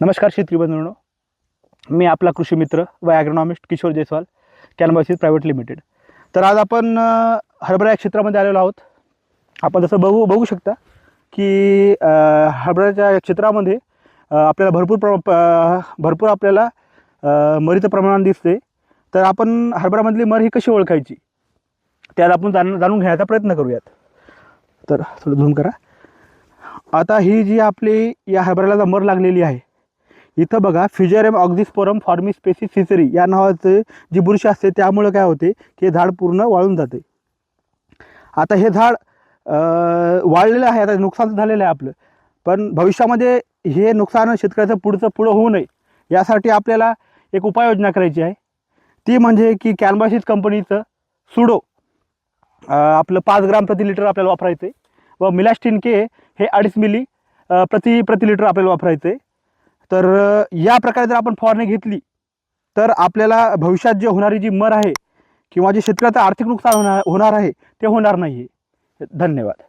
नमस्कार शेतकरी बंधूंनो मी आपला कृषी मित्र व ॲग्रोनॉमिस्ट किशोर जयस्वाल कॅनबासीज प्रायव्हेट लिमिटेड तर आज आपण हरभरा या क्षेत्रामध्ये आलेलो आहोत. आपण जसं बघू बघू शकता की हरभऱ्याच्या या क्षेत्रामध्ये आपल्याला भरपूर प्र भरपूर आपल्याला मरीचं प्रमाण दिसते तर आपण हरभऱ्यामधली मर ही कशी ओळखायची? त्यात आपण जाण जाणून घेण्याचा प्रयत्न करूयात. तर थोडं झूम करा. आता ही जी आपली या हरभऱ्याला मर लागलेली आहे इथं बघा फिजरेम ऑक्झिस्पोरम फॉर्मी स्पेसिस सिसरी या नावाचं जी बुरशी असते त्यामुळे काय होते की हे झाड पूर्ण वाळून जाते. आता हे झाड वाळलेलं आहे आता नुकसान झालेलं आहे आपलं. पण भविष्यामध्ये हे नुकसान शेतकऱ्याचं पुढचं पुढं होऊ नये यासाठी आपल्याला एक उपाययोजना करायची आहे. ती म्हणजे की कॅनबासिस कंपनीचं सुडो आपलं पाच ग्राम प्रति लिटर आपल्याला वापरायचं आहे व मिलास्टिन के हे अडीच मिली प्रति प्रति लिटर आपल्याला वापरायचं आहे तर या प्रकारे जर आपण फवारणी घेतली तर आपल्याला भविष्यात जे होणारी जी मर आहे किंवा जे शेतकऱ्याचं आर्थिक नुकसान होणार होणार आहे ते होणार नाही आहे धन्यवाद.